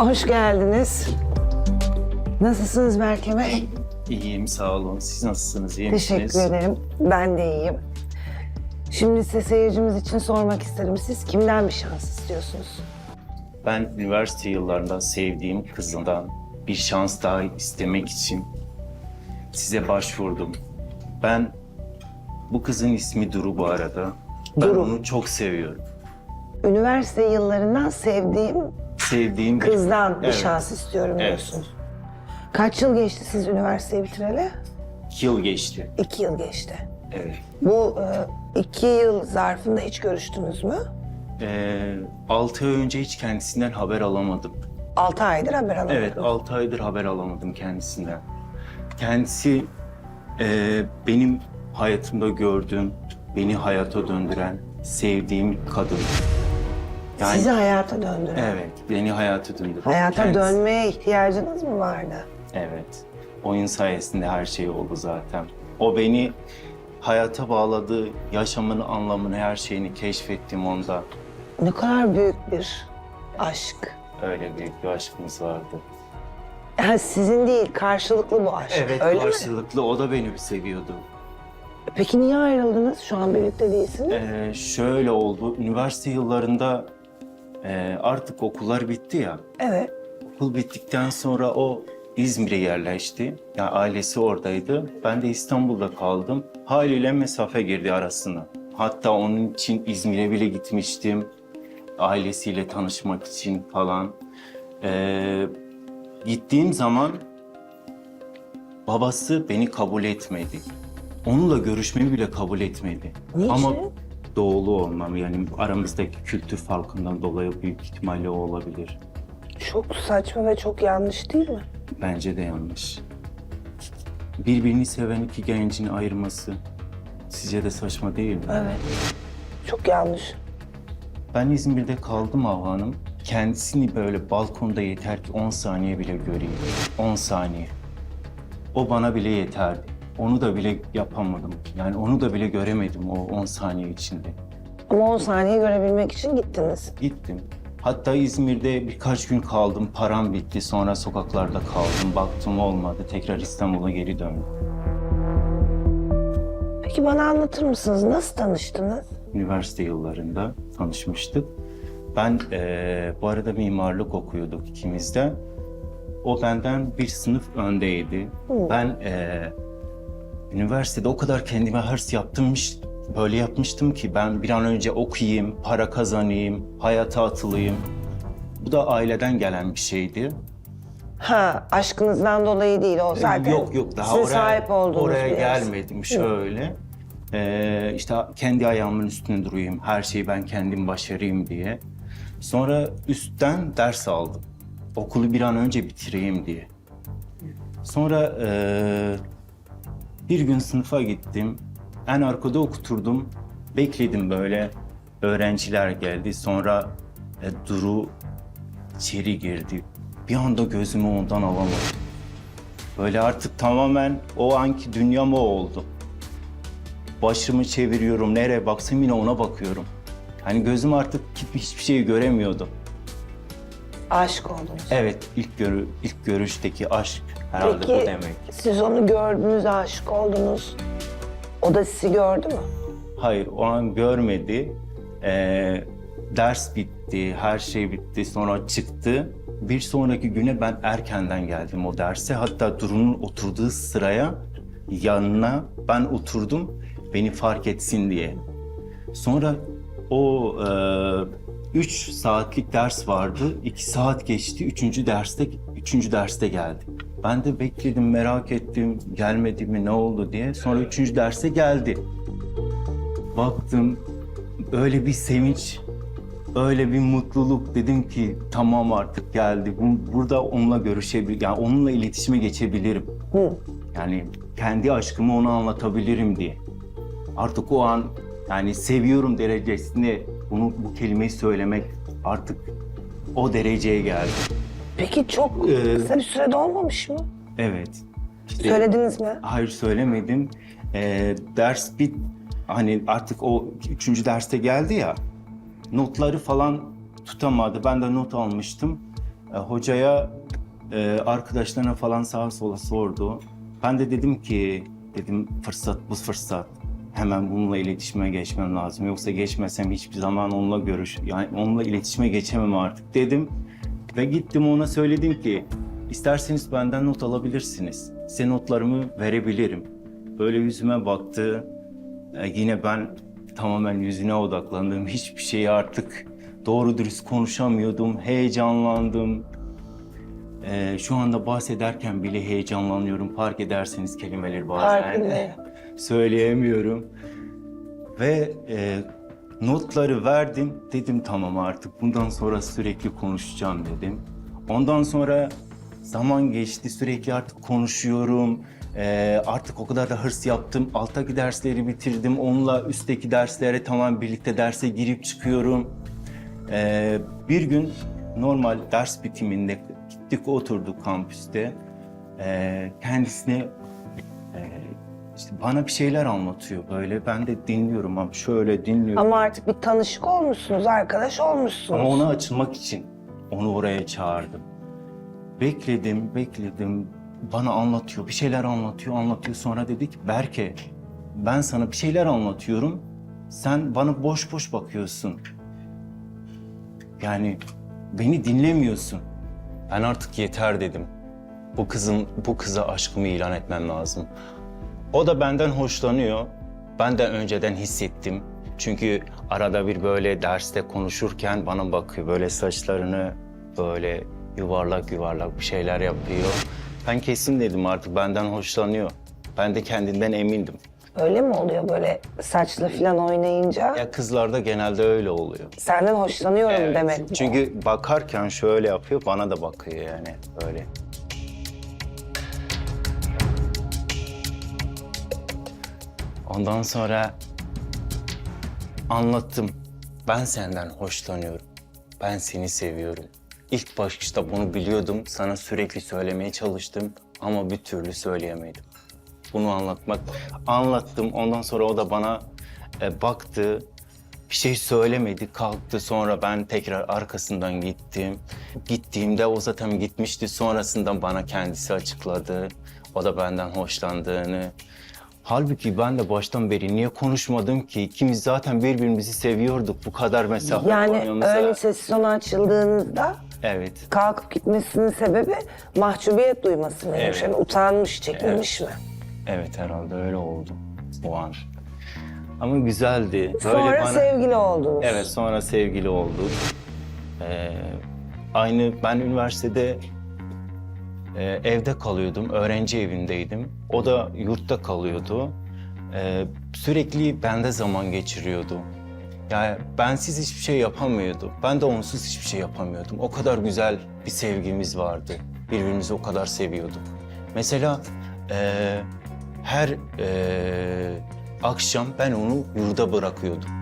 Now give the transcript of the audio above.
Hoş geldiniz. Nasılsınız Berke Bey? İyiyim sağ olun. Siz nasılsınız? İyi misiniz? Teşekkür ederim. Ben de iyiyim. Şimdi size seyircimiz için sormak isterim. Siz kimden bir şans istiyorsunuz? Ben üniversite yıllarında sevdiğim kızından bir şans daha istemek için size başvurdum. Ben bu kızın ismi Duru bu arada. Ben Duru. onu çok seviyorum. Üniversite yıllarından sevdiğim Sevdiğim kızdan bir Evet. şans istiyorum Evet. diyorsunuz. Kaç yıl geçti siz üniversiteyi bitireli? İki yıl geçti. İki yıl geçti. Evet. Bu e, iki yıl zarfında hiç görüştünüz mü? Ee, altı ay önce hiç kendisinden haber alamadım. Altı aydır haber alamadım. Evet, 6 aydır haber alamadım kendisinden. Kendisi e, benim hayatımda gördüğüm, beni hayata döndüren, sevdiğim kadın. Yani Sizi hayata döndüren. evet, beni hayata döndüren. Hayata Kendisi- dönmeye ihtiyacınız mı vardı? Evet. Oyun sayesinde her şey oldu zaten. O beni hayata bağladı, yaşamın anlamını, her şeyini keşfettim onda. Ne kadar büyük bir aşk. Öyle büyük bir aşkımız vardı. Yani sizin değil, karşılıklı bu aşk. Evet, Öyle mi? karşılıklı. O da beni seviyordu. Peki niye ayrıldınız? Şu an birlikte değilsiniz. Ee, şöyle oldu. Üniversite yıllarında e, artık okullar bitti ya. Evet. Okul bittikten sonra o İzmir'e yerleşti. Yani ailesi oradaydı. Ben de İstanbul'da kaldım. Haliyle mesafe girdi arasına. Hatta onun için İzmir'e bile gitmiştim. Ailesiyle tanışmak için falan. Ee, gittiğim zaman babası beni kabul etmedi. Onunla görüşmemi bile kabul etmedi. Niçin? Ama doğulu olmam yani aramızdaki kültür farkından dolayı büyük ihtimalle o olabilir. Çok saçma ve çok yanlış değil mi? Bence de yanlış. Birbirini seven iki gencin ayırması sizce de saçma değil mi? Evet. Çok yanlış. Ben İzmir'de kaldım Havva Hanım. Kendisini böyle balkonda yeter ki 10 saniye bile göreyim. 10 saniye. O bana bile yeterdi. Onu da bile yapamadım. Yani onu da bile göremedim o 10 saniye içinde. Ama 10 saniye görebilmek için gittiniz. Gittim. Hatta İzmir'de birkaç gün kaldım. Param bitti. Sonra sokaklarda kaldım. Baktım olmadı. Tekrar İstanbul'a geri döndüm. Peki bana anlatır mısınız? Nasıl tanıştınız? Üniversite yıllarında tanışmıştık. Ben eee, bu arada mimarlık okuyorduk ikimiz de. O benden bir sınıf öndeydi. Ben eee, üniversitede o kadar kendime hırs yaptımmış, böyle yapmıştım ki ben bir an önce okuyayım, para kazanayım, hayata atılayım. Bu da aileden gelen bir şeydi. Ha, aşkınızdan dolayı değil o zaten. Yok yok daha Sizin oraya, sahip olduğunuz oraya bir gelmedim şöyle. Ee, işte kendi ayağımın üstünde durayım, her şeyi ben kendim başarayım diye. Sonra üstten ders aldım. Okulu bir an önce bitireyim diye. Sonra ee, bir gün sınıfa gittim. En arkada okuturdum. Bekledim böyle. Öğrenciler geldi. Sonra e, Duru içeri girdi. Bir anda gözümü ondan alamadım. Böyle artık tamamen o anki dünyam o oldu. Başımı çeviriyorum, nereye baksam yine ona bakıyorum. Hani gözüm artık hiçbir şeyi göremiyordu. Aşık oldunuz. Evet, ilk görü ilk görüşteki aşk herhalde Peki bu demek. siz onu gördünüz, aşık oldunuz. O da sizi gördü mü? Hayır, o an görmedi. Ee, ders bitti, her şey bitti. Sonra çıktı. Bir sonraki güne ben erkenden geldim o derse. Hatta Duru'nun oturduğu sıraya yanına ben oturdum. Beni fark etsin diye. Sonra o e, üç saatlik ders vardı. iki saat geçti. Üçüncü derste üçüncü derste geldi. Ben de bekledim, merak ettim. Gelmedi mi, ne oldu diye. Sonra üçüncü derse geldi. Baktım öyle bir sevinç, öyle bir mutluluk dedim ki tamam artık geldi. Bu- Burada onunla görüşebilir, yani onunla iletişime geçebilirim. Hı. Yani kendi aşkımı ona anlatabilirim diye. Artık o an yani seviyorum derecesinde bunu bu kelimeyi söylemek artık o dereceye geldi. Peki çok Ee, kısa bir sürede olmamış mı? Evet. İşte- Söylediniz mi? Hayır söylemedim. Ee, ders bit hani artık o üçüncü derste geldi ya. Notları falan tutamadı. Ben de not almıştım. E, hocaya e, arkadaşlarına falan sağa sola sordu. Ben de dedim ki dedim fırsat bu fırsat. Hemen bununla iletişime geçmem lazım. Yoksa geçmesem hiçbir zaman onunla görüş yani onunla iletişime geçemem artık dedim. Ve gittim ona söyledim ki isterseniz benden not alabilirsiniz. Size notlarımı verebilirim. Böyle yüzüme baktı. E, yine ben tamamen yüzüne odaklandım. Hiçbir şeyi artık doğru dürüst konuşamıyordum. Heyecanlandım. E, şu anda bahsederken bile heyecanlanıyorum. Fark ederseniz kelimeleri bazen Farkındayım. Söyleyemiyorum. Ve e, notları verdim. Dedim tamam artık bundan sonra sürekli konuşacağım dedim. Ondan sonra zaman geçti sürekli artık konuşuyorum. E, artık o kadar da hırs yaptım. Alttaki dersleri bitirdim. Onunla üstteki derslere tamam birlikte derse girip çıkıyorum. E, bir gün normal ders bitiminde gittik oturduk kampüste. E, kendisine işte bana bir şeyler anlatıyor böyle. Ben de dinliyorum ama şöyle dinliyorum. Ama artık bir tanışık olmuşsunuz, arkadaş olmuşsunuz. Ama ona açılmak için onu oraya çağırdım. Bekledim, bekledim. Bana anlatıyor, bir şeyler anlatıyor, anlatıyor. Sonra dedi ki Berke, ben sana bir şeyler anlatıyorum. Sen bana boş boş bakıyorsun. Yani beni dinlemiyorsun. Ben artık yeter dedim. Bu kızın bu kıza aşkımı ilan etmem lazım. O da benden hoşlanıyor. Ben de önceden hissettim. Çünkü arada bir böyle derste konuşurken bana bakıyor. Böyle saçlarını böyle yuvarlak yuvarlak bir şeyler yapıyor. Ben kesin dedim artık benden hoşlanıyor. Ben de kendinden emindim. Öyle mi oluyor böyle saçla falan oynayınca? Ya kızlarda genelde öyle oluyor. Senden hoşlanıyorum Evet. demek? Çünkü bakarken şöyle yapıyor, bana da bakıyor yani böyle. Ondan sonra anlattım. Ben senden hoşlanıyorum. Ben seni seviyorum. İlk başta bunu biliyordum. Sana sürekli söylemeye çalıştım ama bir türlü söyleyemedim. Bunu anlatmak anlattım. Ondan sonra o da bana e, baktı. Bir şey söylemedi, kalktı. Sonra ben tekrar arkasından gittim. Gittiğimde o zaten gitmişti. Sonrasında bana kendisi açıkladı. O da benden hoşlandığını. Halbuki ben de baştan beri niye konuşmadım ki? İkimiz zaten birbirimizi seviyorduk. Bu kadar mesafe Yani koymamıza. öyle sessiz ona açıldığınızda Evet. kalkıp gitmesinin sebebi mahcubiyet duyması mı? Evet. Yani utanmış, çekinmiş mi? Evet herhalde öyle oldu o an. Ama güzeldi. Böyle Sonra bana- sevgili oldunuz. Evet sonra sevgili olduk. Ee, aynı ben üniversitede e, evde kalıyordum, öğrenci evindeydim. O da yurtta kalıyordu. Ee, sürekli bende zaman geçiriyordu. Yani bensiz hiçbir şey yapamıyordu. Ben de onsuz hiçbir şey yapamıyordum. O kadar güzel bir sevgimiz vardı. Birbirimizi o kadar seviyorduk. Mesela e, her e, akşam ben onu yurda bırakıyordum.